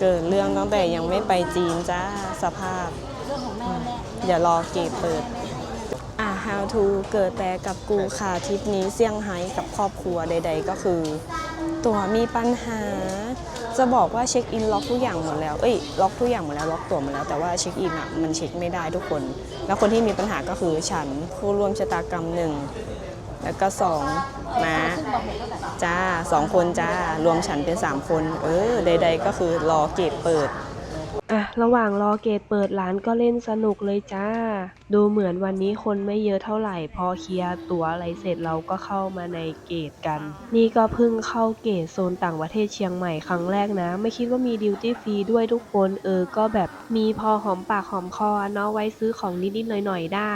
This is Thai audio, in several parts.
เกิดเรื่องตั้งแต่ยังไม่ไปจีนจ้าสภาพเรื่องของแม่อย่ารอเกเปิด อะ how to เกิดแต่กับกูค่ะทริปนี้เซี่ยงไฮ้กับครอบครัวใด ๆ ก็คือ ตั๋วมีปัญหา จะบอกว่าเช็คอินล็อกทุกอย่างหมดแล้ว เอ้ยล็อกทุกอย่างหมดแล้วล็อกตั๋วหมดแล้วแต่ว่าเช็คอินอะมันเช็คไม่ได้ทุกคน แล้วคนที่มีปัญหาก็คือฉันผู้ร่วมชะตากรรมหนึ่ง แล้วก็สองม้าจ้าสองคนจ้า รวมฉันเป็นสามคน เออ ใด ๆ ก็คือรอเกตเปิดอะระหว่างรอเกตเปิดร้านก็เล่นสนุกเลยจ้า ดูเหมือนวันนี้คนไม่เยอะเท่าไหร่ พอเคลียร์ตั๋วอะไรเสร็จเราก็เข้ามาในเกตกัน นี่ก็เพิ่งเข้าเกตโซนต่างประเทศเชียงใหม่ครั้งแรกนะ ไม่คิดว่ามีดิวตี้ฟรีด้วยทุกคน เออ ก็แบบมีพอหอมปากหอมคอเนาะไว้ซื้อของนิดๆหน่อยๆได้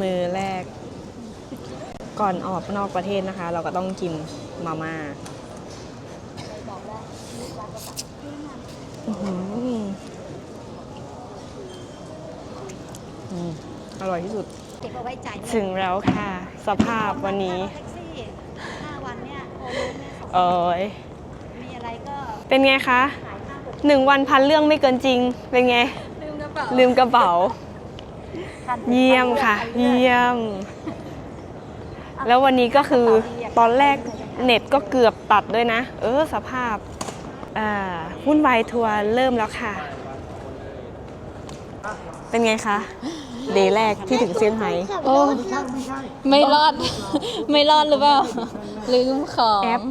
มือแรก ก่อนออกนอกประเทศนะคะ เราก็ต้องกินมาม่าอื้อหืออืมอร่อยที่สุด เก็บเอาไว้จ่ายถึงแล้วค่ะ สภาพวันนี้แท็กซี่ห้าวันเนี่ยโอนแม่สองเอ้ยมีอะไรก็เป็นไงคะขายห้าหกหนึ่งวันพันเรื่องไม่เกินจริง เป็นไง ลืมกระเป๋าลืมกระเป๋าทันเยี่ยมค่ะ เยี่ยม แล้ววันนี้ก็คือตอนแรกเน็ตก็เกือบตัดด้วยนะ เออสภาพอ่าวุ่นวายทัวร์เริ่มแล้วค่ะ เป็นไงคะเดย์แรกที่ถึงเซี่ยงไฮ้โอ้ไม่รอด ไม่รอดหรือเปล่า ลืมของแอป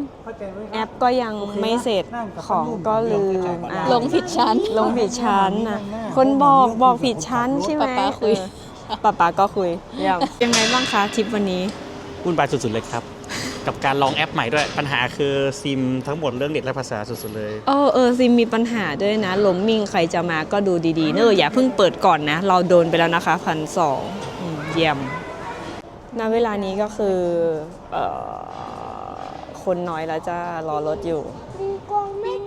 แอปก็ยังไม่เสร็จของก็ลืมอะลงผิดชั้น ลงผิดชั้นนะคนบอกบอกผิดชั้นใช่ไหมป๊าป๊าคุยเออป๊าป๊าก็คุยเยี่ยมยังไงบ้างคะทริปวันนี้ วุ่นวายสุดๆเลยครับ กับการลองแอปใหม่ด้วย ปัญหาคือซิมทั้งหมดเรื่องเน็ตและภาษาสุดๆเลย เออเออซิมมีปัญหาด้วยนะลมมิ่งใครจะมาก็ดูดีๆเนอะอย่าเพิ่งเปิดก่อนนะ เราโดนไปแล้วนะคะพันสองเยี่ยมณเวลานี้ก็คือเอ่อคนน้อยแล้วจะรอรถอยู่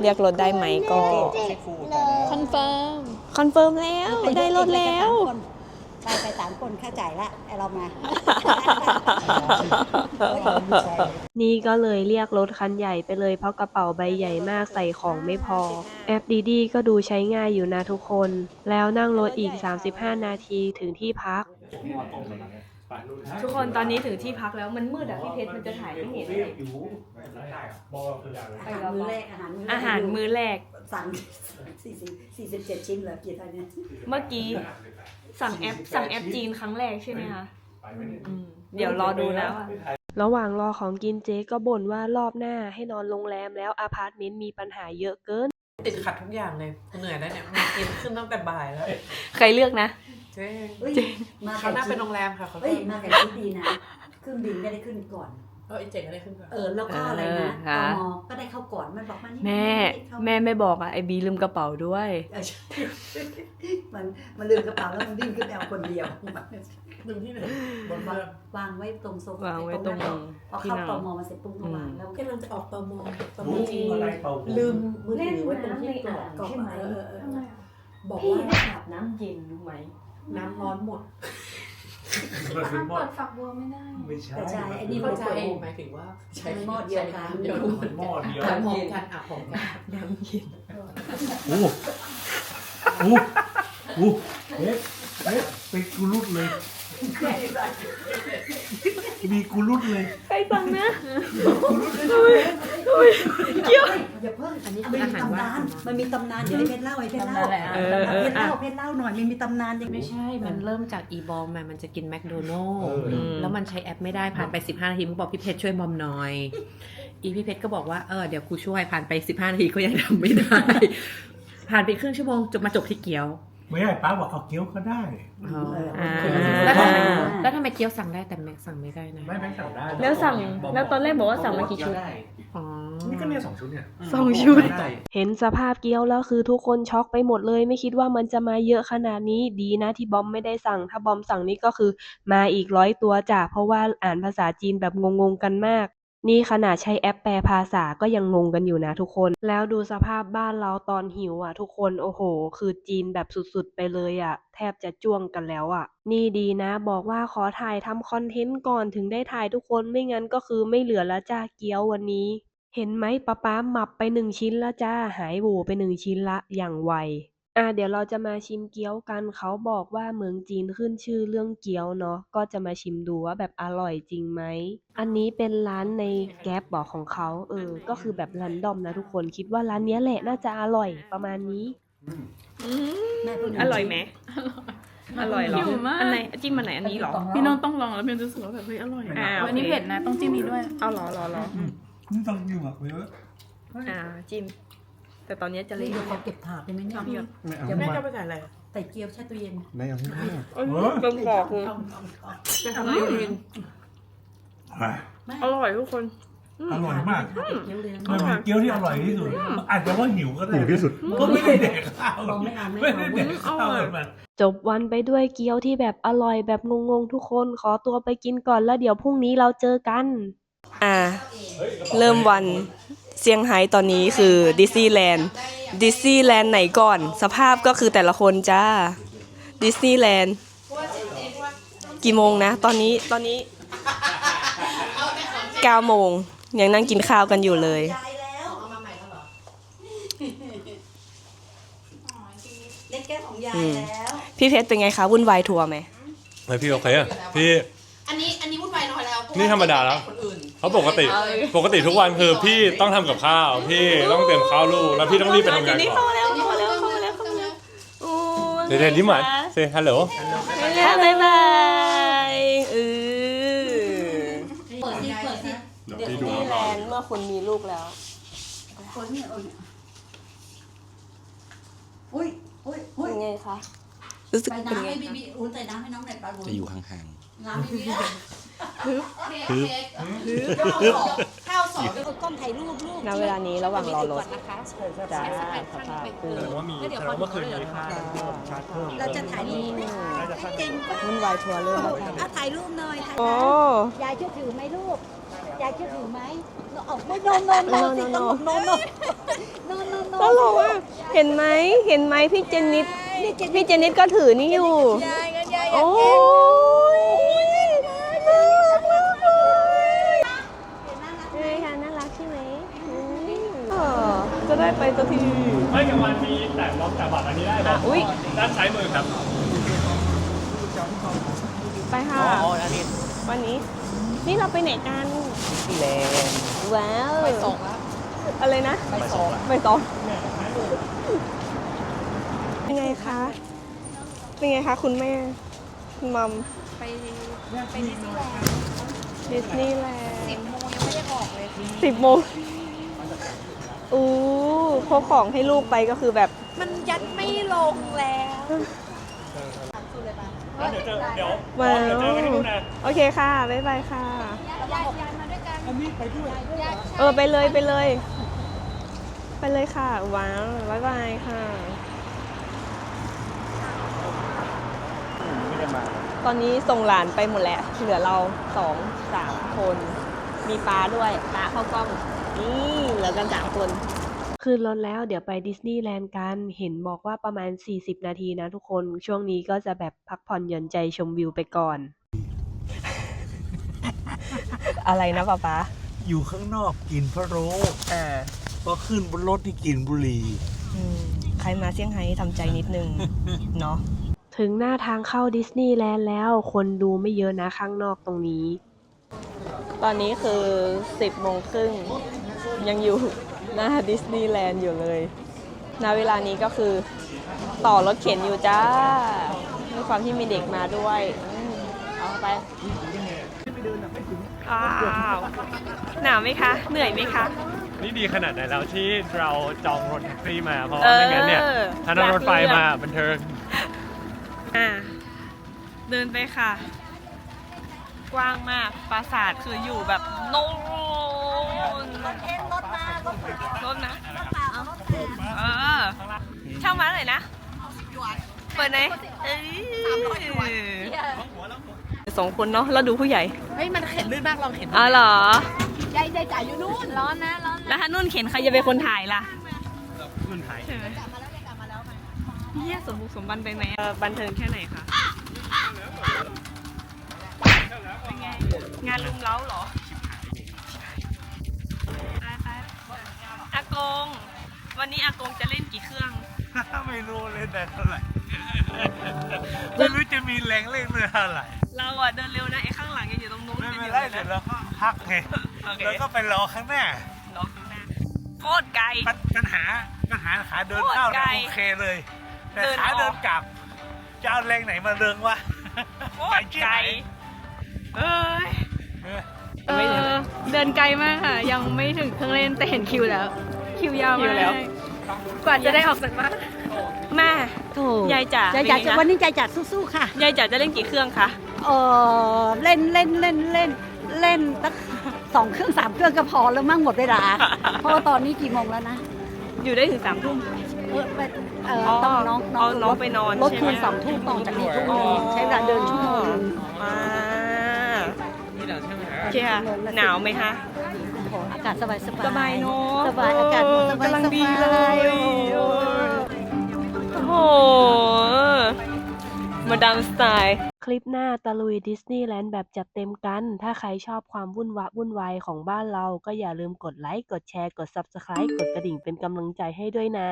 เรียกรถได้ไหมก็คอนเฟิร์มคอนเฟิร์มแล้วได้รถแล้ว ไปไปสามคนค่าจ่ายละไอเรามา นี่ก็เลยเรียกรถคันใหญ่ไปเลยเพราะกระเป๋าใบใหญ่มากใส่ของไม่พอ แอปดีดีก็ดูใช้ง่ายอยู่นะทุกคน แล้วนั่งรถอีก 35 นาทีถึงที่พัก ทุกคนตอนนี้ถึงที่พักแล้วมันมืดอะพี่เพชรมันจะถ่ายไม่เห็นเลยมือแรกอาหารมื้อแรกอาหารมื้อแรกสั่งสี่สิบสี่สิบเจ็ดชิ้นเหรอกี่เท่านี้เมื่อกี้ สั่งแอปสั่งแอปจีนครั้งแรกใช่ไหมคะอืมเดี๋ยวรอดูนะว่า ระหว่างรอของกินเจ๊ก็บ่นว่ารอบหน้าให้นอนโรงแรมแล้วอพาร์ตเมนต์มีปัญหาเยอะเกิน ติดขัดทุกอย่างเลยเหนื่อยแล้วเนี่ยมากินขึ้นตั้งแต่บ่ายแล้ว ใครเลือกนะ เจ๊เฮ้ยมาเขาหน้าเป็นโรงแรมค่ะเขาเฮ้ยมาแต่ชุดดีนะเครื่องบินไม่ได้ขึ้นก่อน เออไอเจ๋งอะไรขึ้นก่อนเออแล้วก็อะไรนะเออตค่ะมก็ได้เข้าก่อนมันบอกมานี่แม่เข้าแม่ไม่บอกอะไอบีลืมกระเป๋าด้วยเออใช่มันมันลืมกระเป๋าแล้วมันวิ่งขึ้นไปเอาคนเดียวดึงที่ไหนบนวางวางไว้ตรงโซฟาวางไว้ตรงนั้นพอที่เข้านั่งตมมาเสร็จปุ๊บก็วางแล้วกำลังจะออกตมตมรู้จีนอะไรเปล่าลืมมือถือไว้ตรงที่กรอกกรอกใช่ไหมเออเออเออบอกพี่ว่าได้อาบน้ำเย็นรู้ไหมน้ำร้อนหมด เปิดฝักบัวไม่ได้ ไม่ใช่แต่ใช่ไอ้นี่เข้ามันใจเปิดหมายถึงว่าใช้มันหม้อเดียวกันเดียวมันหม้อเดียวอาบพร้อมกันอาบพร้อมกันน้ำเย็นโอ้โอ้โอ้เฮ้ยเฮ้ยเป็นกูรุดเลย มีกูรุดเลยใครฟังนะอย่าเพิ่งอันนี้มันมีตำนานมันมีตำนานเดี๋ยวให้เพชรเล่าให้เพชรเล่าเออเออเพชรอะเล่าเพชรเล่าหน่อยมันมีตำนานยังไม่ใช่ มันเริ่มจากอีบอมมันจะกินแมคโดนัลเอออืมแล้วมันใช้แอปไม่ได้ผ่านไป 15 นาทีมึงบอกพี่เพชรช่วยบอมหน่อย อีพี่เพชรก็บอกว่าเออเดี๋ยวครูช่วยผ่านไป 15 นาทีก็ยังทำไม่ได้ ผ่านไปครึ่งชั่วโมงจบมาจบที่เกี๊ยว ไม่ได้ป้าบอกเอาเกี๊ยวก็ได้ อ่าแล้วทำไมแล้วทำไมเกี๊ยวสั่งได้แต่แม็กสั่งไม่ได้นะไม่ไม่สั่งได้แล้วสั่งแล้วตอนแรกบอกว่าสั่งมากี่ชุด อ๋อ นี่ก็เนี่ยสองชุดเนี่ยสองชุดเห็นสภาพเกี๊ยวแล้วคือทุกคนช็อกไปหมดเลย ไม่คิดว่ามันจะมาเยอะขนาดนี้ดีนะที่บอมไม่ได้สั่ง ถ้าบอมสั่งนี่ก็คือมาอีกร้อยตัวจ้ะเพราะว่าอ่านภาษาจีนแบบงงๆกันมาก นี่ขนาดใช้แอปแปลภาษาก็ยังงงกันอยู่นะทุกคน แล้วดูสภาพบ้านเราตอนหิวอะ ทุกคนโอ้โห คือจีนแบบสุดๆไปเลยอะ แทบจะจ้วงกันแล้วอะ นี่ดีนะ บอกว่าขอถ่ายทำคอนเทนต์ก่อนถึงได้ถ่ายทุกคนไม่งั้นก็คือไม่เหลือแล้วจ้าเกี๊ยววันนี้ เห็นไหมป๊าป๊าหมับไปหนึ่งชิ้นแล้วจ้าหายโหวไปหนึ่งชิ้นละอย่างไว อะเดี๋ยวเราจะมาชิมเกี๊ยวกัน เขาบอกว่าเมืองจีนขึ้นชื่อเรื่องเกี๊ยวเนาะ ก็จะมาชิมดูว่าแบบอร่อยจริงไหม อันนี้เป็นร้านในแก๊ปบอกของเขา เออ ก็คือแบบรันดอมนะทุกคน คิดว่าร้านเนี้ยแหละน่าจะอร่อยประมาณนี้ อร่อยไหมอร่อยเหรอหิวมาก อันไหนจิ้มอันไหนอันนี้เหรอ พี่น้องต้องลองแล้วพี่น้องจะรู้สึกว่าแบบเฮ้ยอร่อยอ่าอะโอเคอันนี้เผ็ดนะต้องจิ้มนี้ด้วย เอาเหรอเหรอเหรอ นี่ต้องกินแบบเยอะ อ่าจิ้ม แต่ตอนนี้จะเละเดี๋ยวเขาเก็บถาดได้ไหมเนี่ยไม่เอาแม่มาจะไปใส่อะไรใส่เกี๊ยวแช่ตู้เย็นไม่เอาที่นี่เออเติมกรอบคือจะทำอะไรกินอร่อยทุกคน อร่อยมากเกี๊ยวเลยมันเป็นเกี๊ยวที่อร่อยที่สุด อาจจะว่าหิวก็ได้หิวที่สุด ก็ไม่ได้แดกข้าวบอกไม่เอาไม่ไม่เอาได้แดกข้าวแบบนั้นจบวันไปด้วยเกี๊ยวที่แบบอร่อยแบบงงๆทุกคน ขอตัวไปกินก่อนแล้วเดี๋ยวพรุ่งนี้เราเจอกัน อ่า เริ่มวัน เซี่ยงไฮ้ตอนนี้คือดิสนีย์แลนด์ดิสนีย์แลนด์ไหนก่อน สภาพก็คือแต่ละคนจ้าดิสนีย์แลนด์กี่โมงนะ ตอนนี้ตอนนี้9โมงยังนั่งกินข้าวกันอยู่เลยเล็กแก้วของยายแล้ว พี่เพชรเป็นไงคะวุ่นวายทัวร์ไหมเฮ้ยพี่โอเคอะพี่อันนี้อันนี้วุ่นวายน้อยแล้วนี่ธรรมดาแล้ว เพราะปกติปกติทุกวันคือพี่ต้องทำกับข้าว พี่ต้องเตรียมข้าวลูกแล้วพี่ต้องรีบไปทำงานก่อนเข้ามาแล้วเข้ามาแล้วเข้ามาแล้วเข้ามาแล้วโอ้เดี๋ยวเดี๋ยวยิ้มหวานเซฮัลโหลแล้วบ๊ายบายเออเปิดสิเปิดสิเดี๋ยวพี่ดูดิสนีย์แลนด์เมื่อคุณมีลูกแล้วเปิดเนี่ยอุ้ยอุ้ยอุ้ยเป็นไงคะ รู้สึกใส่เป็นน้ำไงให้บีคะบีอุ่นใส่น้ำให้น้องหน่อยปลาบุญจะอยู่ห่างน้ำให้บีบีข้าวสองก้มถ่ายรูปลูกณเวลานี้ระหว่างรอรถจ้าสภาพคือๆว่ามีแสดงว่าเมื่อคืนนี้ค่ะชาร์จเพิ่มเราจะถ่ายรูปไหมเก่งปะวุ่นวายทัวร์เริ่มแล้วค่ะเอาถ่ายรูปหน่อยถ่ายโอ้ยายช่วยถือไหมลูกยายช่วยถือไหมเอาไม่โนนโนนโนนสิต้องโนนโนนโนนโนนโนตลกอะเห็นไหมเห็นไหมพี่เจนนิดพี่เจนนิดก็ถือนี่อยู่ยายกันยายโอ้ยน่ารักมากเลยเฮ้ยค่ะน่ารักใช่ไหมอืมเออจะ ได้ไปสักที ไม่กลางวันมีแต่ล็อกแต่บัตรอันนี้ได้อะอุ๊ย ด้านซ้ายมือครับ ไปค่ะวันนี้ นี่เราไปไหนกัน ดิสนีย์แลนด์ว้าวไปสองแล้วอะไรนะ ไปสองไปสองเป็นไงคะ เป็นไงคะคุณแม่ คุณมัมไปไปดิสนีย์แลนด์ดิสนีย์แลนด์สิบโมงยังไม่ได้ออกเลยสิบโมง อู้พกของให้ลูกไปก็คือแบบ มันยัดไม่ลงแล้วเดี๋ยวเจอเดี๋ยวว้าว เดี๋ยวเจอกันที่นู่นนะโอเคค่ะ บ๊ายบายค่ะ ยายยายมาด้วยกันเออ ไปเลยไปเลย ไปเลยค่ะ ว้าวบ๊ายบายค่ะตอนนี้ส่งหลานไปหมดแล้ว เหลือเราสองสามคน มีป้าด้วยป้าเข้ากล้องนี่ เหลือกันสามคนขึ้นรถแล้วเดี๋ยวไปดิสนีย์แลนด์กัน เห็นบอกว่าประมาณ 40 นาทีนะทุกคน ช่วงนี้ก็จะแบบพักผ่อนหย่อนใจชมวิวไปก่อน อะไรนะป้าป๊าอยู่ข้างนอกกินพะโล้อ่าพอขึ้นบนรถที่กินบุหรี่อืมใครมาเซี่ยงไฮ้ทำใจนิดนึง เนาะ ถึงหน้าทางเข้าดิสนีย์แลนด์แล้ว คนดูไม่เยอะนะข้างนอกตรงนี้ ตอนนี้คือ 10โมงครึ่ง ยังอยู่หน้าดิสนีย์แลนด์อยู่เลยณเวลานี้ก็คือต่อรถเข็นอยู่จ้าด้วยความที่มีเด็กมาด้วยอืมเอาไปอ้าวหนาวไหมคะ เหนื่อยไหมคะ นี่ดีขนาดไหนแล้วที่เราจองรถแท็กซี่มาเพราะว่าไม่งั้นเนี่ยเออถ้านั่งรถไฟอยากเลือกมาบันเทิงอ่าเดินไปค่ะ กว้างมากปราสาทคืออยู่แบบโน่น รถเอ็นรถมารถรถนะเออเช่ามาเลยนะ เปิดไหนเอ้ยสองคนเนาะแล้วดูผู้ใหญ่ เฮ้ย มันเข็นลื่นมากลองเข็นอ๋อเหรอยายยายจ่ายอยู่นู่น ร้อนนะ ร้อนนะแล้วถ้านุ่นเข็นใครจะเป็นคนถ่ายล่ะขึ้นไทยใช่ไหมเฮียสมบุกสมบันไปไหมเออบันเทิงแค่ไหนคะ เป็นไง งานลุมเล้าเหรอ ไปไปไป อากง วันนี้อากงจะเล่นกี่เครื่อง ไม่รู้เล่นได้เท่าไหร่ ไม่รู้จะมีแรงเล่นเมื่อเท่าไหร่ เราอะเดินเร็วนะไอ้ข้างหลังยังอยู่ตรงนู้นไม่กันเป็อนยู่ไรนะเดี๋ยวเราก็พักไงโอเคแล้วก็ไปรอข้างหน้า รอข้างหน้าโคตรไกล ปัญปัญหาปัญหาขาเดินเข้าโคตรไกลเนี่ยโอเคเลย แต่เดินขาออก เดินกลับ จะเอาแรงไหนมาเริงวะโคตรไกลเอ้ย เออเออเดินไกลมากค่ะ ยังไม่ถึงเครื่องเล่นแต่เห็นคิวแล้ว คิวยาวคิมาวแล้วกกว่าจะได้ออกจากบ้านแม่ โถูยายจ๋ายายจ๋าเป็นไงคะวันนี้ยายจ๋าสู้ๆค่ะ ยายจ๋าจะเล่นกี่เครื่องคะ เออเล่นเล่นเล่นเล่นเล่นตั้งสองเครื่องสามเครื่องก็พอแล้วมั่งหมดเวลา เพราะว่าตอนนี้กี่โมงแล้วนะอยู่ได้ถึงสามทุ่ม เออไปเอออ๋อต้องน้องเอาน้องไปนอนรถใช่ไหมคืนสองทุ่มต่อจากนี้ทุ่มหนึงใช้เวลาเดินชั่วโมงหนึงอ่านี่เราใช่ไหมโอเคค่ะ หนาวไหมคะ โอ้โหอากาศสบายสบายสบายเนอะสบายอากาศสบายกำลังดีสบาเลยโอ้โอ้โหมาดามสไตล์ คลิปหน้าตะลุยดิสนีย์แลนด์แบบจัดเต็มกัน ถ้าใครชอบความวุ่นวะวุ่นวายของบ้านเรา ก็อย่าลืมกดไลค์ กดแชร์ กด Subscribe กดกระดิ่งเป็นกำลังใจให้ด้วยนะ